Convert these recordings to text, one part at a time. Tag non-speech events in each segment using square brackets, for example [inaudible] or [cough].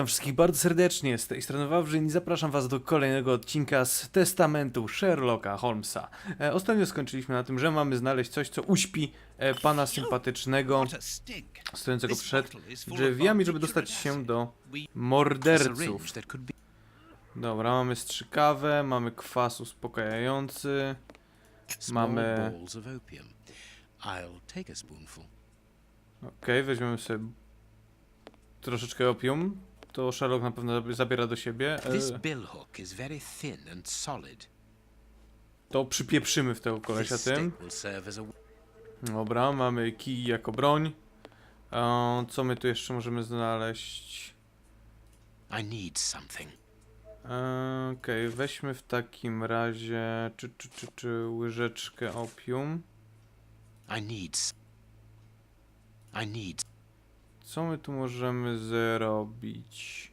Witam wszystkich bardzo serdecznie, z tej strony Wawrzyn i zapraszam was do kolejnego odcinka z Testamentu Sherlocka Holmesa. E, ostatnio skończyliśmy na tym, że mamy znaleźć coś, co uśpi e, pana sympatycznego, stojącego przed drzwiami, żeby dostać się do morderców. Dobra, mamy strzykawę, mamy kwas uspokajający, Mamy- okej, weźmiemy sobie troszeczkę opium, to Sherlock na pewno zabiera do siebie, This e, billhook is very thin and solid. to przypieprzymy w tego This kolesia tym. Dobra, mamy kij jako broń. E, co my tu jeszcze możemy znaleźć? I need something. E, Okej, weźmy w takim razie czy, czy, czy, czy łyżeczkę opium. I need I need Co my tu możemy zrobić?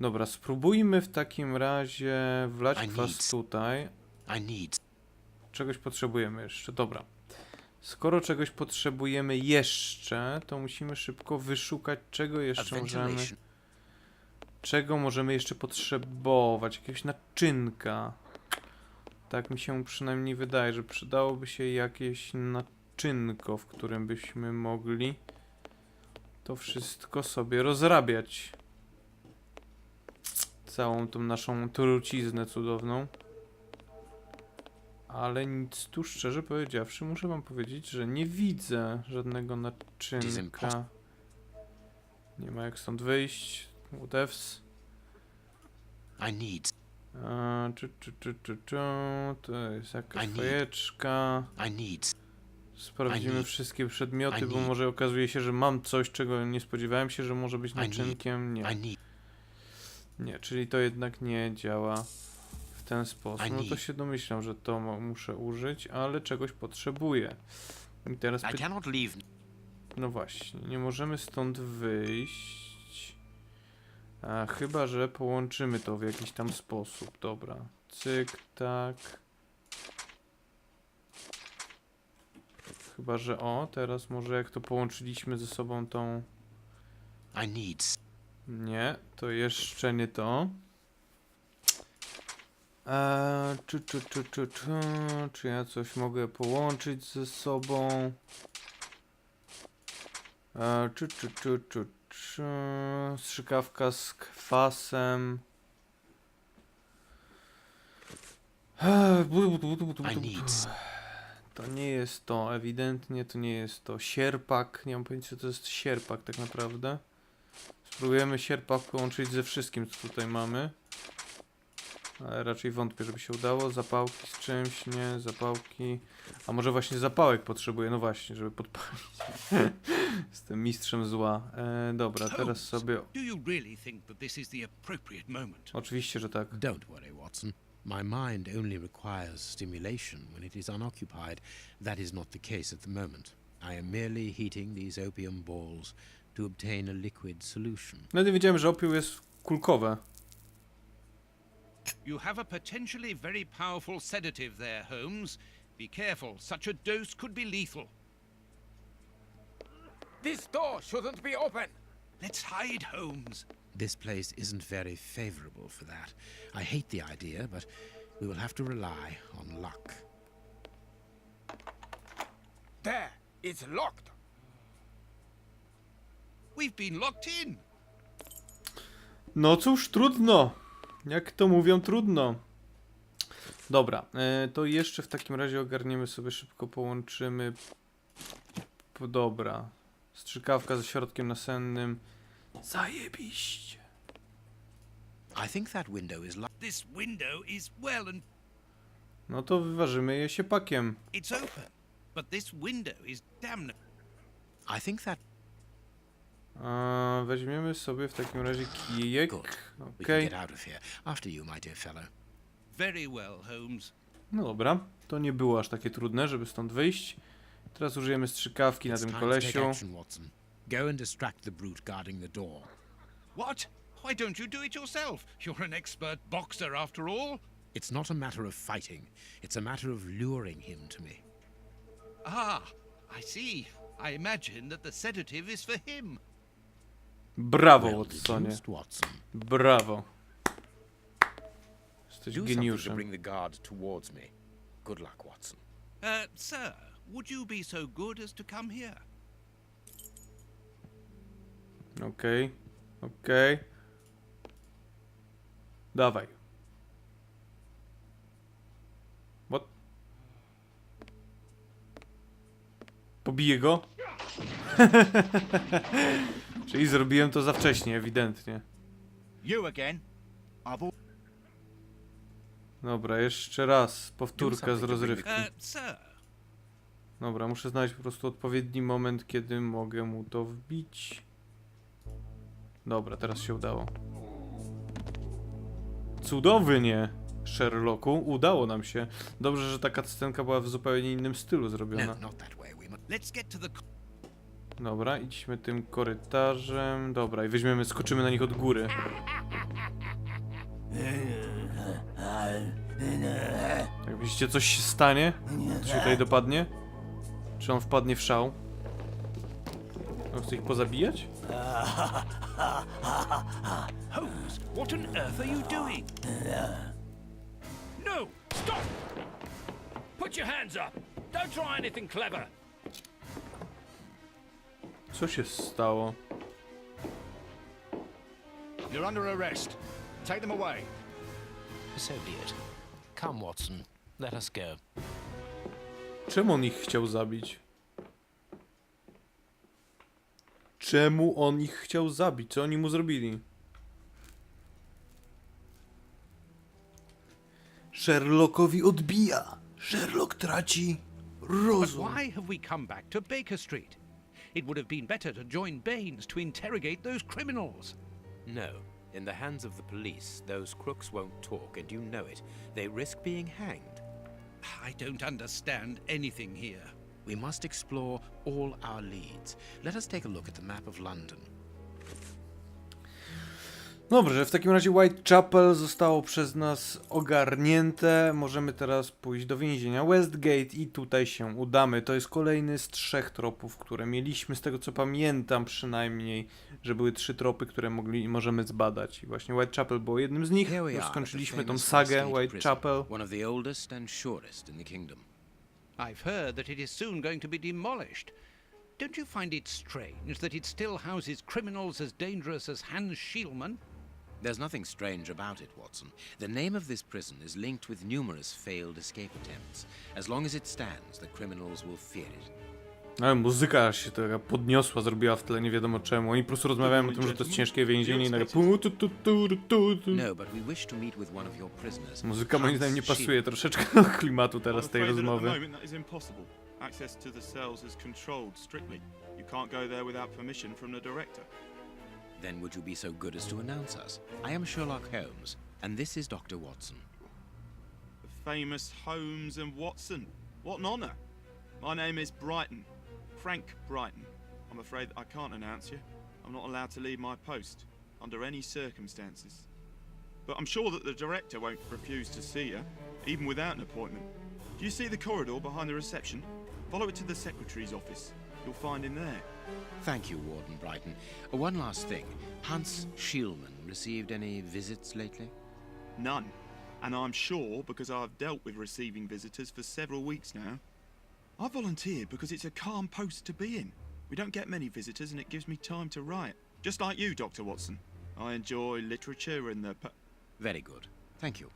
Dobra, spróbujmy w takim razie wlać I kwas need- tutaj. I need Czegoś potrzebujemy jeszcze, dobra. Skoro czegoś potrzebujemy jeszcze, to musimy szybko wyszukać, czego jeszcze możemy... Czego możemy jeszcze potrzebować? Jakiegoś naczynka. Tak mi się przynajmniej wydaje, że przydałoby się jakieś naczynko, w którym byśmy mogli to wszystko sobie rozrabiać. Całą tą naszą truciznę cudowną. Ale nic tu szczerze powiedziawszy, muszę wam powiedzieć, że nie widzę żadnego naczynka. Nie ma jak stąd wyjść. Whatevs. I need A, czy, czy, czy, czy, czy, to jest jakaś I need- fajeczka. I need Sprawdzimy I need- wszystkie przedmioty, I bo może okazuje się, że mam coś, czego nie spodziewałem się, że może być naczynkiem. Nie, I need nie, czyli to jednak nie działa w ten sposób. No to się domyślam, że to muszę użyć, ale czegoś potrzebuję. I teraz py- No właśnie, nie możemy stąd wyjść. A, chyba, że połączymy to w jakiś tam sposób. Dobra. Cyk, tak. Chyba, że o, teraz może jak to połączyliśmy ze sobą tą... I need Nie, to jeszcze nie to. Eee, czy, czy, czy, czy, czy, czy ja coś mogę połączyć ze sobą? Eee, czy, czy, czy, czy, czy, strzykawka z kwasem. Eee, I need To nie jest to, ewidentnie to nie jest to. Sierpak, nie mam pojęcia co to jest sierpak tak naprawdę. Spróbujemy sierpak połączyć ze wszystkim co tutaj mamy. Ale raczej wątpię, żeby się udało. Zapałki z czymś, nie, zapałki. A może właśnie zapałek potrzebuję, no właśnie, żeby podpalić. [laughs] Jestem mistrzem zła. E, dobra, teraz sobie... Oczywiście, że tak. Don't worry, Watson. My mind only requires stimulation when it is unoccupied. That is not the case at the moment. I am merely heating these opium balls to obtain a liquid solution. Nawet nie wiedziałem, że opium jest kulkowe. You have a potentially very powerful sedative there, Holmes. Be careful, such a dose could be lethal. This door shouldn't be open. Let's hide, Holmes. This place isn't very favorable for that. I hate the idea, but we will have to rely on luck. There, it's locked. We've been locked in. No cóż, trudno. Jak to mówią, trudno. Dobra, e, to jeszcze w takim razie ogarniemy sobie szybko, połączymy. Dobra. Strzykawka ze środkiem nasennym. Zajebiście. I think that window is locked. This window is well and No to wyważymy je siepakiem. it's open. But this window is damn I think that A, weźmiemy sobie w takim razie kijek. good. We can Okej. get out of here. After you, my dear fellow. very well, Holmes. No dobra. To nie było aż takie trudne, żeby stąd wyjść. Teraz użyjemy strzykawki na It's tym time to take kolesiu. action, Watson. Go and distract the brute guarding the door. What? Why don't you do it yourself? You're an expert boxer after all. It's not a matter of fighting. It's a matter of luring him to me. Ah, I see. I imagine that the sedative is for him. Brawo, Well Watsonie. deduced, Watson. Brawo. Jesteś Do something to geniuszem. bring the guard towards me. Good luck, Watson. Uh, sir, would you be so good as to come here? Okej, okej. Dawaj. What? Pobiję go? [laughs] Czyli zrobiłem to za wcześnie, ewidentnie. You again? I've Dobra, jeszcze raz. Powtórka z rozrywki. Uh, Dobra, muszę znaleźć po prostu odpowiedni moment, kiedy mogę mu to wbić. Dobra, teraz się udało. Cudownie, Sherlocku. Udało nam się. Dobrze, że taka scenka była w zupełnie innym stylu zrobiona. No, Dobra, idźmy tym korytarzem. Dobra, i weźmiemy, skoczymy na nich od góry. Jak myślicie, coś się stanie? Co się tutaj dopadnie? Czy on wpadnie w szał? On chce ich pozabijać? [laughs] Holmes, what on earth are you doing? No! Stop! Put your hands up! Don't try anything clever! Co się stało? You're under arrest. Take them away. So be it. Come, Watson. Let us go. Czemu on ich chciał zabić? Czemu on ich chciał zabić? Co oni mu zrobili? Sherlockowi odbija. Sherlock traci But rozum. why have we come back to Baker Street? It would have been better to join Baines to interrogate those criminals. No. In the hands of the police, those crooks won't talk, and you know it. They risk being hanged. I don't understand anything here. We must explore all our leads. Let us take a look at the map of London. Dobrze, w takim razie Whitechapel zostało przez nas ogarnięte. Możemy teraz pójść do więzienia Westgate i tutaj się udamy. To jest kolejny z trzech tropów, które mieliśmy, z tego co pamiętam przynajmniej, że były trzy tropy, które mogli, możemy zbadać. I właśnie Whitechapel było jednym z nich. Skończyliśmy tą sagę Whitechapel. One of the oldest and surest in the kingdom. I've heard that it is soon going to be demolished. Don't you find it strange that it still houses criminals as dangerous as Hans Schielmann? There's nothing strange about it, Watson. The name of this prison is linked with numerous failed escape attempts. As long as it stands, the criminals will fear it. Ale muzyka się taka podniosła, zrobiła w tle, nie wiadomo czemu. Oni po prostu rozmawiają o tym, że to jest ciężkie więzienie i nagle pu, tu, tu, tu, tu, tu. No. Muzyka moim zdaniem nie pasuje troszeczkę do klimatu teraz tej rozmowy. the moment, that is impossible. Access to the cells is controlled strictly. You can't go there without permission from the director. Then would you be so good as to announce us? I am Sherlock Holmes, and this is Dr. Watson. The famous Holmes and Watson. What an honour. My name is Brighton. Frank Brighton. I'm afraid I can't announce you. I'm not allowed to leave my post under any circumstances. But I'm sure that the director won't refuse to see you, even without an appointment. Do you see the corridor behind the reception? Follow it to the secretary's office. You'll find him there. Thank you, Warden Brighton. Uh, one last thing. Hans Schielmann received any visits lately? None. And I'm sure because I've dealt with receiving visitors for several weeks now. I volunteered because it's a calm post to be in. We don't get many visitors and it gives me time to write. Just like you, Dr. Watson. I enjoy literature and the. Very good. Thank you.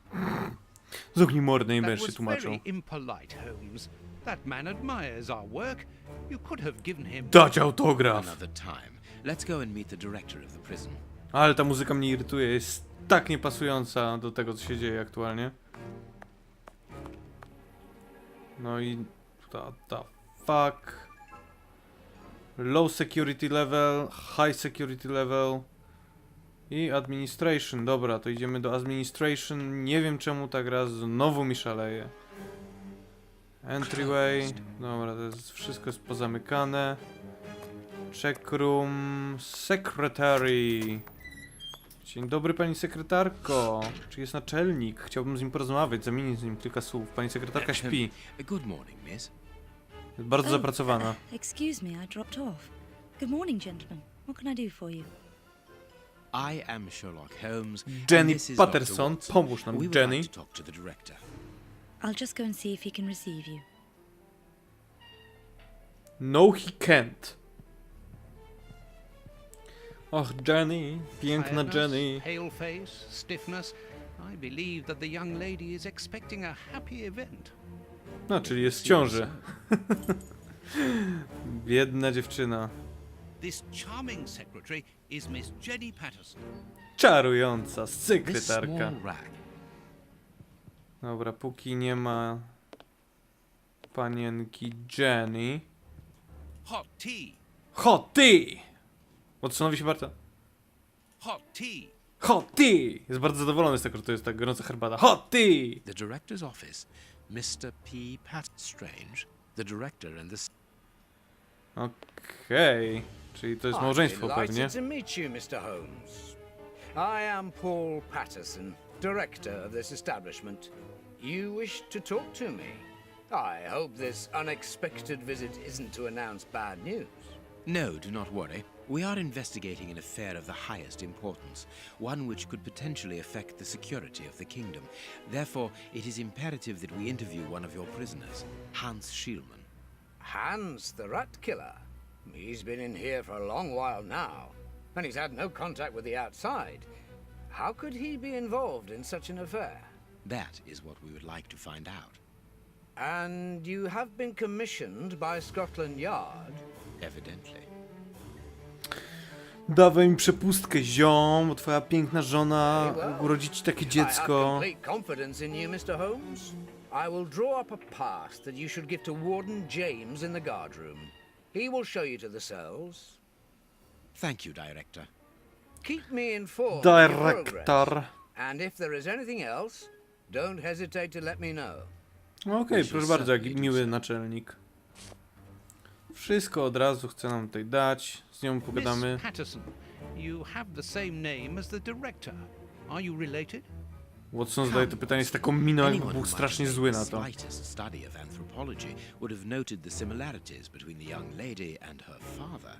Zamknij mordę i będziesz się was tłumaczył. very impolite, Holmes. That man admires our work. You could have given him. Dać autograf! Another time. Let's go and meet the director of the prison. Ale ta muzyka mnie irytuje, jest tak niepasująca do tego, co się dzieje aktualnie. No i... ta, ta, fuck. Low security level, high security level i administration. Dobra, to idziemy do administration. Nie wiem czemu ta gra znowu mi szaleje. Entryway. Dobra, to jest wszystko jest pozamykane. Check room. Secretary. Dzień dobry, pani sekretarko. Czy jest naczelnik? Chciałbym z nim porozmawiać, zamienić z nim kilka słów. Pani sekretarka śpi. Good morning, miss. Bardzo Oh, zapracowana. Excuse me, I dropped off. Good morning, gentlemen. What can I do for you? I am Sherlock Holmes. Jenny. Patterson, pomóż nam, Jenny. like to talk to the director. I'll just go and see if he can receive you. No he can't. Och, Jenny, piękna Jenny. Pale face, stiffness. I believe that the young lady is expecting a happy event. No, czyli jest w ciąży. [laughs] Biedna dziewczyna. This charming secretary is Miss Jenny Patterson. Czarująca, sekretarka. Dobra, póki nie ma panienki Jenny. Hot tea, Hot tea! Watsonowi się bardzo... hot tea. Hot tea! Jest bardzo zadowolony z tego, że to jest tak gorąca herbata. Hot tea! The director's office, Mr. P. Pat Strange, the director and the s- Okej. Czyli to jest małżeństwo I'm pewnie. delighted to meet you, Mr. Holmes. I am Paul Patterson, director of this establishment. You wish to talk to me? I hope this unexpected visit isn't to announce bad news. No, do not worry. We are investigating an affair of the highest importance, one which could potentially affect the security of the kingdom. Therefore, it is imperative that we interview one of your prisoners, Hans Schielmann. Hans, the rat killer. He's been in here for a long while now, and he's had no contact with the outside. How could he be involved in such an affair? That is what we would like to find out. And you have been commissioned by Scotland Yard Evidently. Dawaj mi przepustkę, ziom, bo twoja piękna żona urodzi ci takie dziecko. I will draw up a pass that you should give to Warden James in the guard room. He will show you to the cells. Thank you, Director. Keep me informed. Dyrektor. And if there is anything else, don't hesitate to let me know. Okej, shall proszę bardzo, miły naczelnik. Wszystko od razu chce nam tutaj dać. Z nią pogadamy. Miss Patterson, you have the same name as the director. Are you related? Watson zadaje to pytanie z taką miną, jakby był strasznie zły na to. slightest study of anthropology would have noted the similarities between the young lady and her father.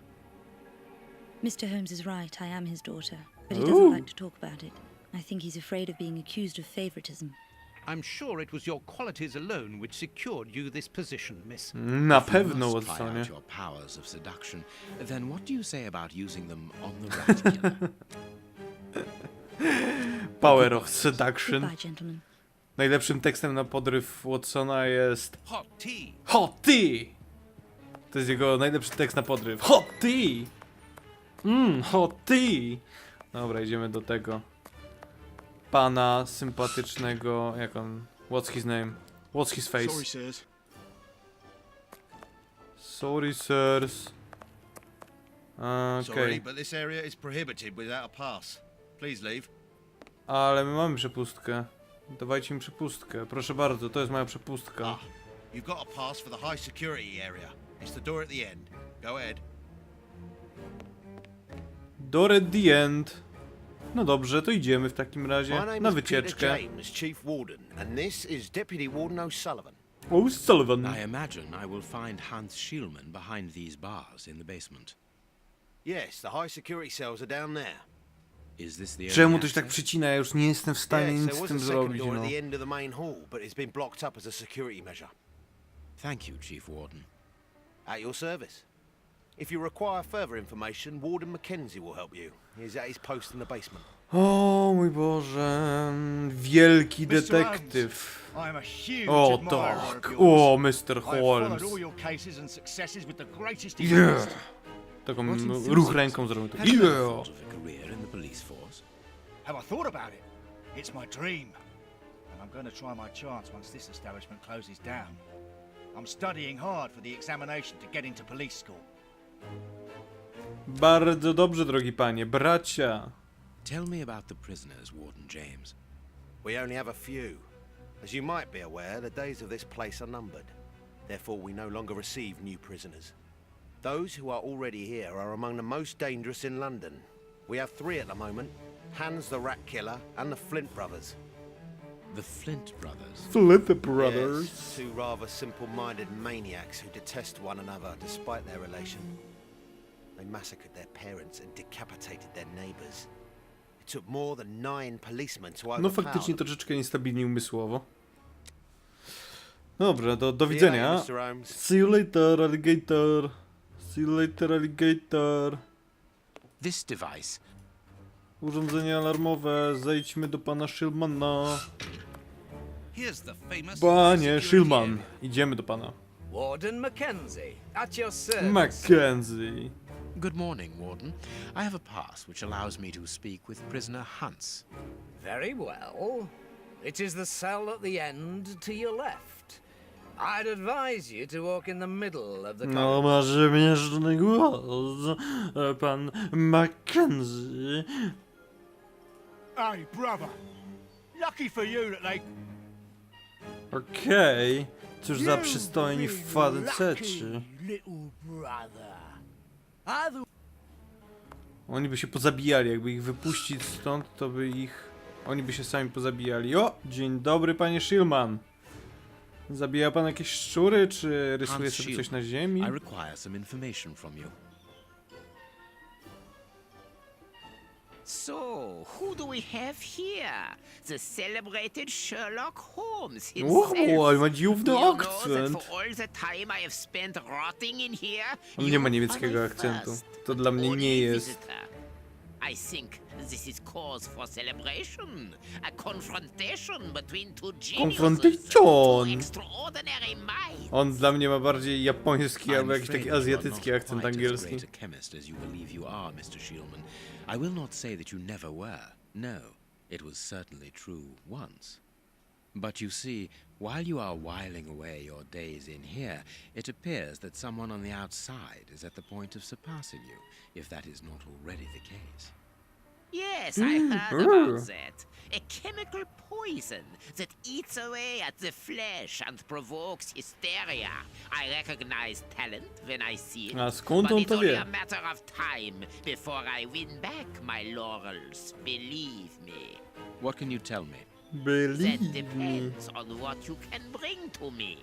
Mr. Holmes is right, I am his daughter, but he Ooh. doesn't like to talk about it. I think he's afraid of being accused of favoritism. I'm sure it was your qualities alone which secured you this position, miss. Na If you pewno, Watsonie. your powers of seduction, then what do you say about using them on the rat killer? [laughs] Power of Seduction. Goodbye, gentlemen. Najlepszym tekstem na podryw Watsona jest Hot tea. Hot tea! To jest jego najlepszy tekst na podryw. Hot tea! Mmm, hot tea! Dobra, idziemy do tego pana sympatycznego, jak on, what's his name? What's his face? Sorry, sirs. Sorry, sirs. Okej, Sorry, but this area is prohibited without a pass. Please leave. ale my mamy przepustkę. Dawajcie mi przepustkę, proszę bardzo, to jest moja przepustka. Ah, you've got a pass for the high security area. It's the door at the end. Go ahead. Door at the end. No dobrze, to idziemy w takim razie na wycieczkę. O'Sullivan. O, Sullivan. I imagine I will find Hans Schielmann behind these bars in the basement. Yes, the high security cells are down there. Is this the Czemu to się tak przycina? Ja już nie jestem w stanie yes, nic z tym zrobić, no. the end of the main hall, but it's been blocked up as a security measure. Thank you, Chief Warden. At your service. If you require further information, Warden Mackenzie will help you. He's at his post in the basement. O mój Boże, wielki Mr. detektyw. I'm a huge O admirer tak, of yours. o Mr. I've followed Holmes. all your cases and successes with the greatest Yeah. interest. Taką What m- enthusiasm. ruch ręką zrobił. tak. Have you Yeah. thought of a career in the police force? Have I thought about it? It's my dream. And I'm going to try my chance once this establishment closes down. I'm studying hard for the examination to get into police school. Bardzo dobrze, drogi panie, bracia. Tell me about the prisoners, Warden James. We only have a few. As you might be aware, the days of this place are numbered. Therefore, we no longer receive new prisoners. Those who are already here are among the most dangerous in London. We have three at the moment Hans the Rat Killer and the Flint Brothers. The Flint brothers. Flip Brothers. Yes, two rather simple minded maniacs who detest one another despite their relation. They massacred their parents and decapitated their neighbours. took more than nine policemen to No overpower faktycznie them. troszeczkę niestabilni umysłowo. Dobra, do, do See you widzenia. later, Mr. Holmes. See you later, alligator. See you later, alligator. This device Urządzenie alarmowe, zejdźmy do pana Shilmana. Here's the famous Panie Shilman, idziemy do pana. Warden Mackenzie, at your service. Mackenzie. Good morning, Warden. I have a pass which allows me to speak with prisoner Hunts. Very well. It is the cell at the end to your left. I'd advise you to walk in the middle of the No, corridor. ma rzemierzny głos. e, Pan Mackenzie. Hey, brother. Lucky for you that they Okej. Cóż za You przystojni big faceci. lucky Little brother. Oni by się pozabijali, jakby ich wypuścić stąd, to by ich... Oni by się sami pozabijali. O! Dzień dobry, panie Shilman. Zabija pan jakieś szczury, czy rysuje sobie coś na ziemi? I require some information from you. So, who do we have here? The celebrated Sherlock Holmes Wow, himself. ale ma dziwny Do you know that akcent. for all the time I have spent rotting in here, On you nie ma niemieckiego my akcentu. first To dla mnie only nie jest. visitor. I think this is cause for celebration. A confrontation between two geniuses. Confrontation. Two extraordinary minds. On dla mnie ma bardziej japoński albo jakiś taki azjatycki akcent angielski. a chemist as you believe you are, Mr. Shielman. I will not say that you never were. No, it was certainly true once. But you see, while you are whiling away your days in here, it appears that someone on the outside is at the point of surpassing you, if that is not already the case. Yes, I heard Brr. about that. A chemical poison that eats away at the flesh and provokes hysteria. I recognize talent when I see it. A skąd but on it's to only wie? a matter of time before I win back my laurels. Believe me. What can you tell me? That me. depends on what you can bring to me.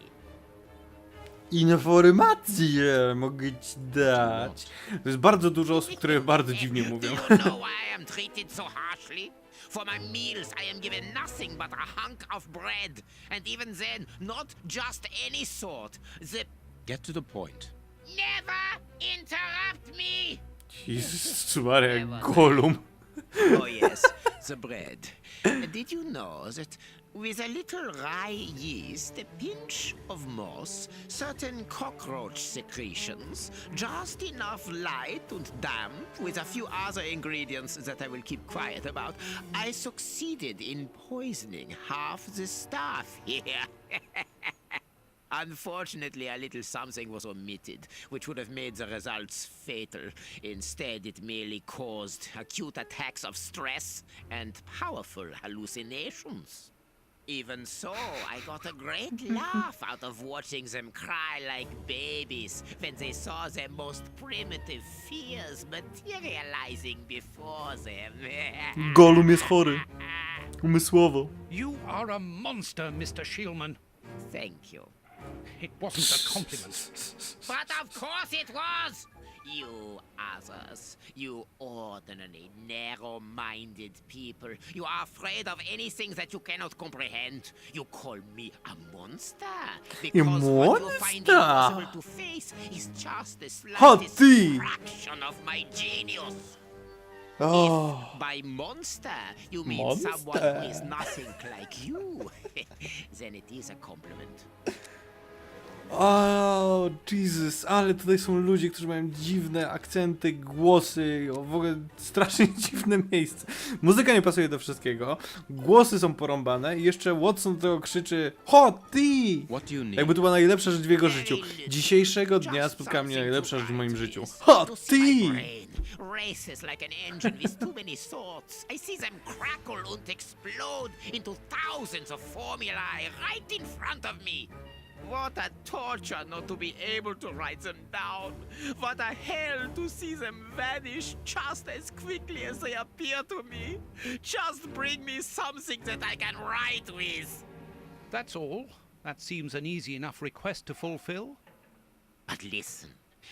Informacje mogę ci dać. To jest bardzo dużo osób, które bardzo dziwnie Do mówią. you know why [laughs] I am treated so harshly? For my meals, I am given nothing but a hunk of bread, and even then, not just any sort. The Get to the point. never interrupt me. Jezus Maria, Golum. Oh yes, the bread. Did you know that with a little rye yeast, a pinch of moss, certain cockroach secretions, just enough light and damp, with a few other ingredients that I will keep quiet about, I succeeded in poisoning half the staff here. [laughs] Unfortunately, a little something was omitted, which would have made the results fatal. Instead, it merely caused acute attacks of stress and powerful hallucinations. Even so, I got a great [laughs] laugh out of watching them cry like babies when they saw their most primitive fears materializing before them. Golum jest chory. Umysłowo. You are a monster, Mr. Shielman. Thank you. It wasn't a compliment. [laughs] But of course it was! You others, you ordinary, narrow minded people, you are afraid of anything that you cannot comprehend. You call me a monster because what you find impossible to face is just the slightest fraction of my genius. Oh. If by monster you mean someone who is nothing like you, [laughs] then it is a compliment. [laughs] O, Jesus, ale tutaj są ludzie, którzy mają dziwne akcenty, głosy, o, w ogóle strasznie [laughs] dziwne miejsce. Muzyka nie pasuje do wszystkiego, głosy są porąbane i jeszcze Watson do tego krzyczy you need? Jakby to była najlepsza rzecz w jego życiu. Dzisiejszego dnia spotkała mnie najlepsza rzecz w moim życiu. Tea! brain races like an engine with too many thoughts. I see them crackle and explode into thousands of formulae right in front of me. What a torture not to be able to write them down. What a hell to see them vanish just as quickly as they appear to me. Just bring me something that I can write with. That's all. That seems an easy enough request to fulfill. But listen,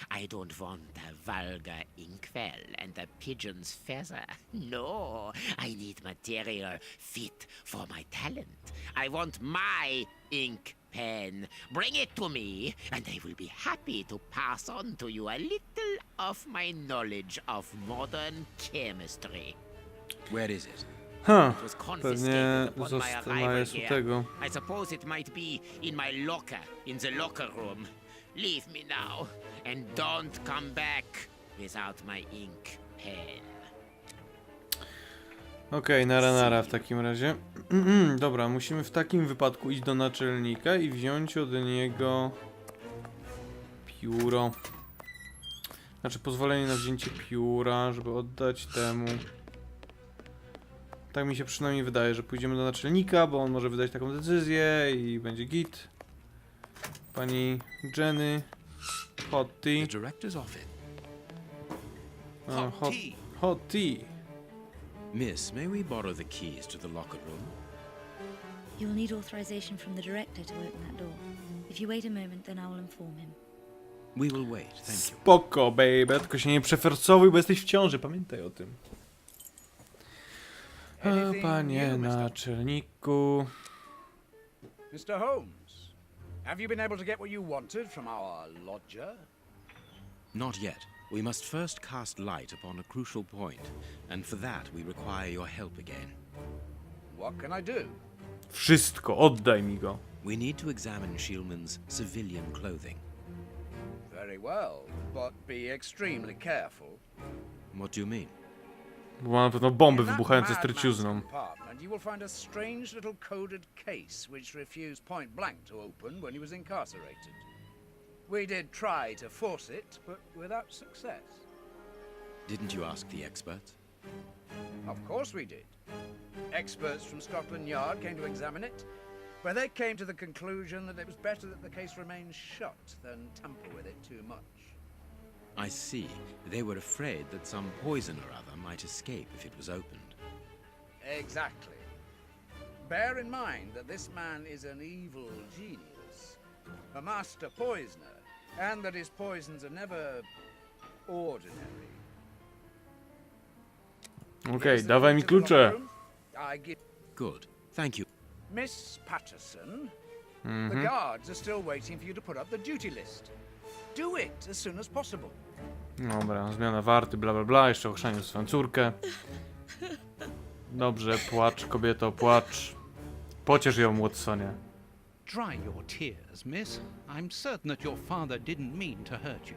I don't want a vulgar inkwell and a pigeon's feather. No, I need material fit for my talent. I want my ink pen. Bring it to me, and I will be happy to pass on to you a little of my knowledge of modern chemistry. Where is it? Ha, It was pewnie confiscated upon my arrival here. tego. I suppose it might be in my locker, in the locker room. Leave me now, and don't come back without my ink pen. Okej, nara nara w takim razie. Dobra, musimy w takim wypadku iść do naczelnika i wziąć od niego pióro. Znaczy pozwolenie na wzięcie pióra, żeby oddać temu. Tak mi się przynajmniej wydaje, że pójdziemy do naczelnika, bo on może wydać taką decyzję i będzie git. Pani Jenny, hot tea. A, Hot hot, tea. Miss, may we borrow the keys to the locker room? You'll need authorization from the director to open that door. If you wait a moment, then I will inform him. We will wait, thank you. Spoko, baby, tylko się nie przeforsowy, bo jesteś w ciąży, pamiętaj o tym. O, panie naczelniku. Mr. Holmes, have you been able to get what you wanted from our lodger? Not yet. We must first cast light upon a crucial point, and for that we require your help again. What can I do? Wszystko, oddaj mi go. We need to examine Shielman's civilian clothing. Very well, but be extremely careful. What do you mean? Bo ma na pewno bomby In that wybuchające z madman's trucizną. compartment, you will find a strange little coded case which refused point blank to open when he was incarcerated. We did try to force it, but without success. Didn't you ask the experts? Of course we did. Experts from Scotland Yard came to examine it, but they came to the conclusion that it was better that the case remain shut than tamper with it too much. I see. They were afraid that some poison or other might escape if it was opened. Exactly. Bear in mind that this man is an evil genius, a master poisoner, and that his poisons are never ordinary. Okej, the dawaj mi klucze. room. I give Good. Thank you. Miss Patterson. The Mhm. guards are still waiting for you to put up the duty list. Do it as soon as possible. Dobra, zmiana warty, bla bla bla, jeszcze ochrzanił swoją córkę. Dobrze, płacz, kobieto, płacz. Pociesz ją, Watsonie. Dry your tears, miss. I'm certain that your father didn't mean to hurt you.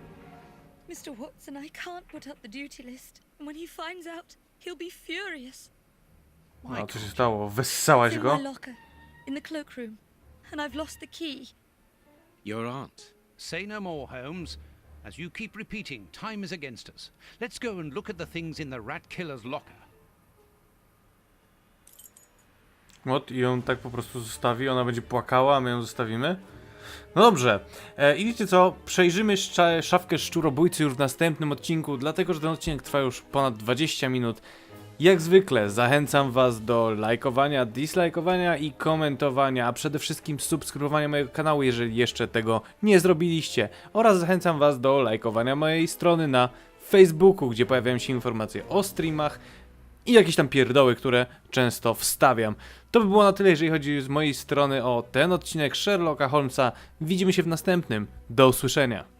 Mr. Watson, I can't put up the duty list. And when he finds out, he'll be furious. Why No, co się can't stało? It's Wessałaś in my locker, in the cloakroom, and I've lost the key. Your aunt. Say no more, Holmes. As you keep repeating, time is against us. Let's go and look at the things in the rat killer's locker. I ją tak po prostu zostawi, ona będzie płakała, a my ją zostawimy. No dobrze, e, i wiecie co, przejrzymy szcza- szafkę szczurobójcy już w następnym odcinku, dlatego że ten odcinek trwa już ponad 20 minut. Jak zwykle zachęcam was do lajkowania, dislajkowania i komentowania, a przede wszystkim subskrybowania mojego kanału, jeżeli jeszcze tego nie zrobiliście. Oraz zachęcam was do lajkowania mojej strony na Facebooku, gdzie pojawiają się informacje o streamach, i jakieś tam pierdoły, które często wstawiam. To by było na tyle, jeżeli chodzi z mojej strony o ten odcinek Sherlocka Holmesa. Widzimy się w następnym. Do usłyszenia.